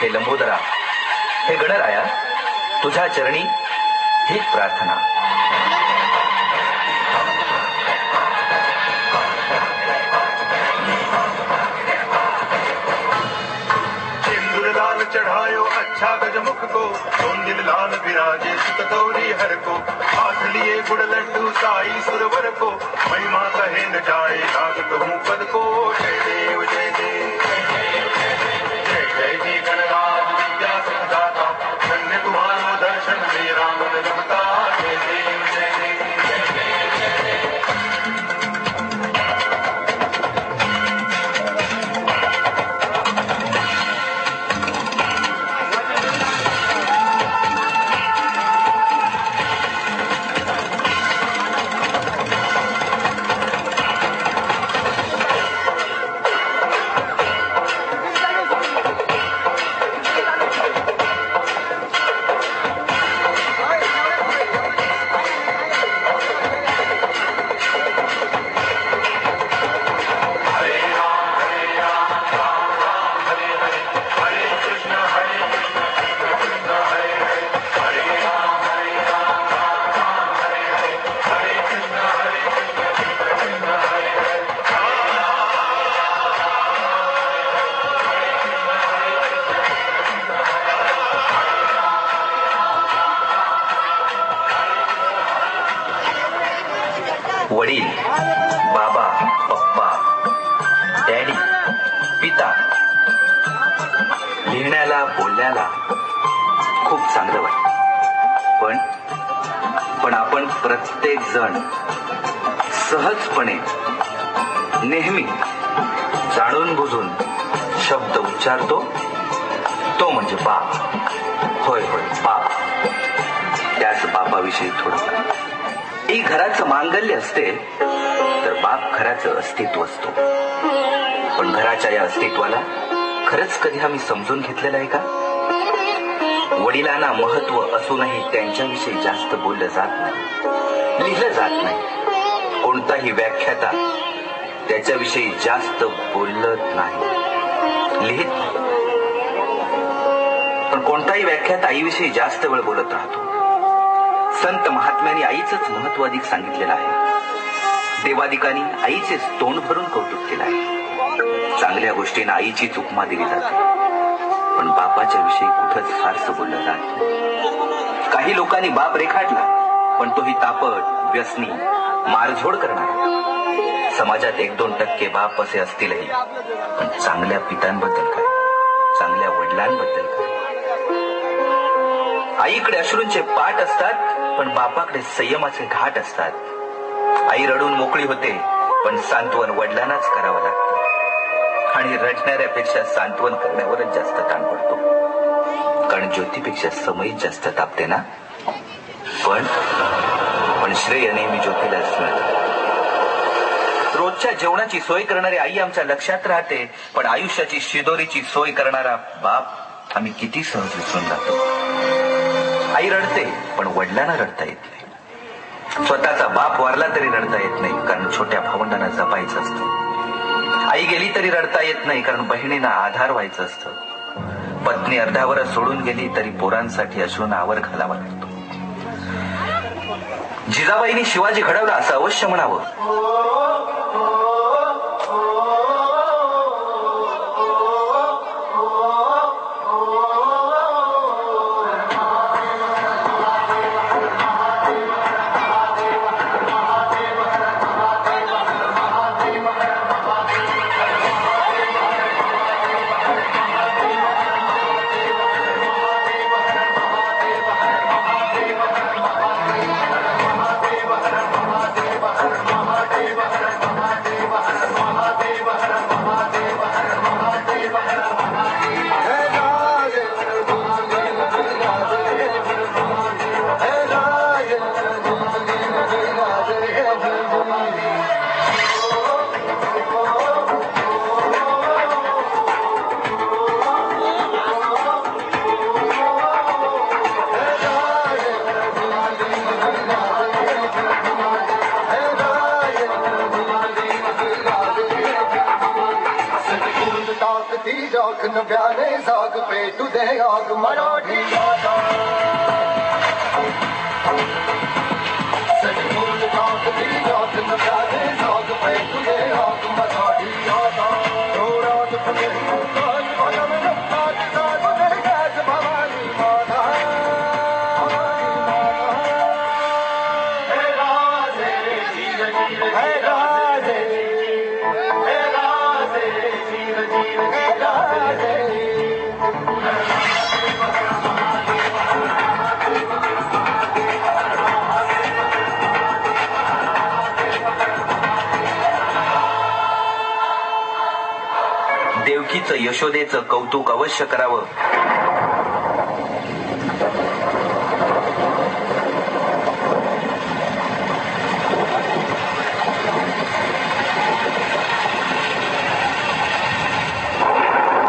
हे लंबोदरा, हे गणराया, तुझ्या चरणी हीच प्रार्थना. चढ़ायो अच्छा गजमुख को सोन लाल विराजे सुत गौरी हर को, हाथ लिए गुड़ लड्डू साई सुरवर को वडील बाबा पप्पा डॅडी पिता लिहिण्याला बोलण्याला खूप चांगलं वाटतं. पण पण आपण प्रत्येक जण सहजपणे नेहमी जाणून बुजून शब्द उच्चारतो. तो म्हणजे बाप. होय होय बाप. त्याच बापाविषयी थोडं ही घराचं मांगल्य असते तर बाप घराचं अस्तित्व असतो. पण घराच्या या अस्तित्वाला खरंच कधी आम्ही समजून घेतलेलं आहे का? वडिलांना महत्त्व असूनही त्यांच्याविषयी जास्त बोललं जात नाही लिहिलं जात नाही. कोणताही व्याख्याता त्याच्याविषयी जास्त बोलत नाही लिहित पण कोणताही व्याख्याता आईविषयी जास्त वेळ बोलत राहतो. संत महात्म्यांनी आईचंच महत्त्व अधिक सांगितलेलं आहे. देवादिकांनी आईचे तोंड भरून कौतुक केलं आहे. चांगल्या गोष्टींना आईचीच उपमा दिली जाते. पण बापाच्या विषयी कुठंच फारसं बोललं जात काही लोकांनी बाप रेखाटला पण तोही तापट व्यसनी मारझोड करणार. समाजात एक दोन टक्के बाप असे असतीलही पण चांगल्या पितांबद्दल काय? चांगल्या वडिलांबद्दल काय? आईकडे अश्रूंचे पाठ असतात पण बापाकडे संयमाचे घाट असतात. आई रडून मोकळी होते पण सांत्वन वडिलांनाच करावं लागतं. आणि रडणाऱ्यापेक्षा सांत्वन करण्यावरच जास्त ताण पडतो. कारण ज्योतीपेक्षा समयीच जास्त तापते ना? पण पण श्रेय नेहमी ज्योतीलाच मिळतं. रोजच्या जेवणाची सोय करणारी आई आमच्या लक्षात राहते पण आयुष्याची शिदोरीची सोय करणारा बाप आम्ही किती सहज विसरून जातो. आई रडते पण वडिलांना रडता येत नाही. स्वतःचा बाप वारला तरी रडता येत नाही कारण छोट्या भावंडांना जपायचं असतं. आई गेली तरी रडता येत नाही कारण बहिणींना आधार व्हायचं असतं. पत्नी अर्धावरच सोडून गेली तरी पोरांसाठी अश्रून आवर घालावा लागतो. जिजाबाईंनी शिवाजी घडवला असं अवश्य म्हणावं. नव्याने जाग पेटू दे आग मराठी माता सचमुच कांत दिली जात नव्याने जाग पेटू दे आग मराठी माता Hey, hey. यशोदेचं कौतुक अवश्य करावं.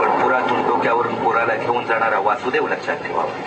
पण पुरातून डोक्यावरून पुराला घेऊन जाणारा वासुदेव लक्षात ठेवावा.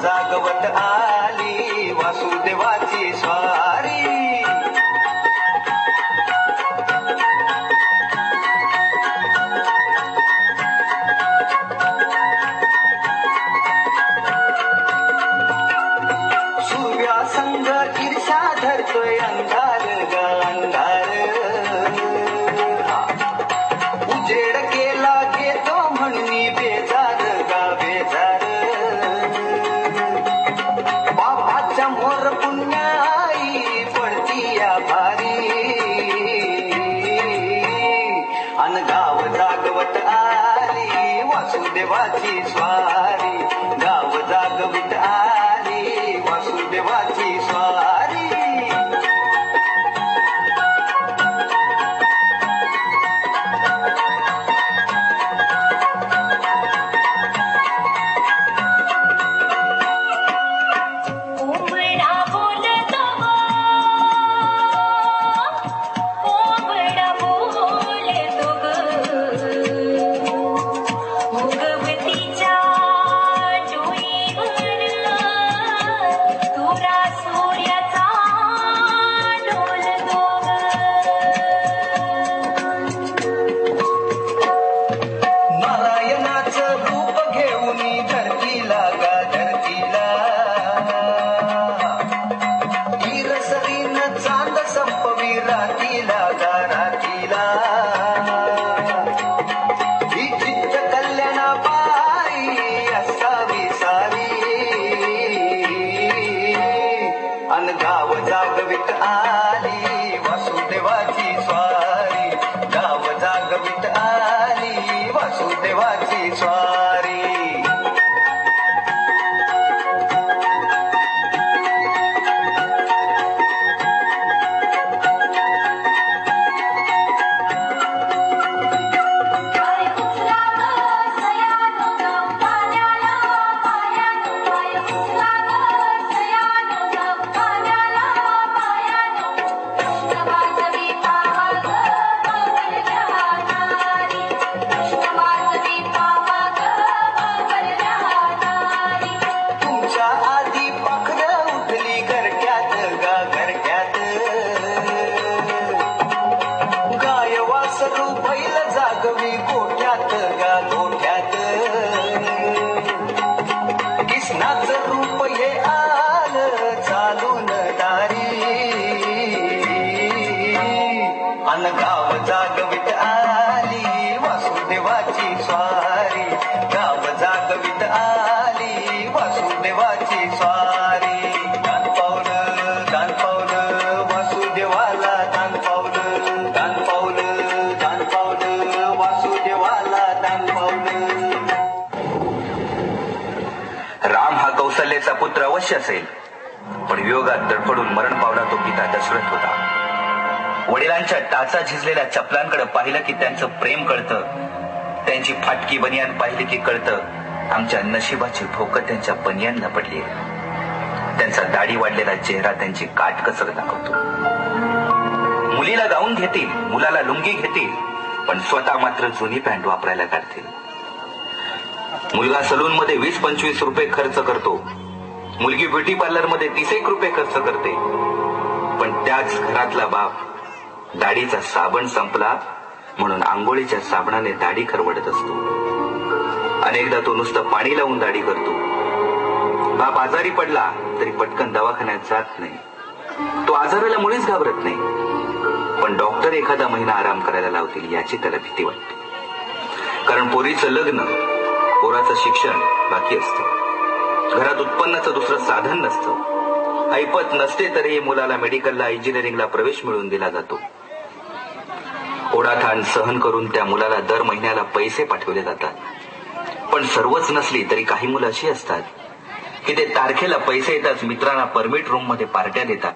जागवत आहे अवश्य असेल. पण वियोगात दडपडून मरण पावला तो पिता दशरथ होता. वडिलांच्या टाचा झिजलेल्या चपलांकडे पाहिलं की त्यांचं प्रेम कळतं. त्यांची फाटकी बनियान पाहिली की कळतं आमच्या नशिबाची भोकं त्यांच्या बनियानला पडली त्यांचा दाढी वाढलेला चेहरा त्यांची काटकसर दाखवतो. मुलीला गाऊन घेतील मुलाला लुंगी घेतील पण स्वतः मात्र जुनी पॅन्ट वापरायला काढतील. मुलगा सलून मध्ये वीस पंचवीस रुपये खर्च करतो. मुलगी ब्युटी पार्लरमध्ये तीस एक रुपये खर्च करते. पण त्याच घरातला बाप दाढीचा साबण संपला म्हणून आंघोळीच्या साबणाने दाढी खरवडत असतो. अनेकदा तो नुसतं पाणी लावून दाढी करतो. बाप आजारी पडला तरी पटकन दवाखान्यात जात नाही. तो आजाराला मुळीच घाबरत नाही. पण डॉक्टर एखादा महिना आराम करायला लावतील याची त्याला भीती वाटते. कारण पोरीचं लग्न पोराचं शिक्षण बाकी असतं. घरात उत्पन्नाचं दुसरं साधन नसतं. ऐपत नसते तरी मुलाला मेडिकलला इंजिनिअरिंगला प्रवेश मिळवून दिला जातो. ओढाथाण सहन करून त्या मुलाला दर महिन्याला पैसे पाठवले जातात. पण सर्वच नसली तरी काही मुलं अशी असतात की ते तारखेला पैसे येताच मित्रांना परमिट रूममध्ये पार्ट्या देतात.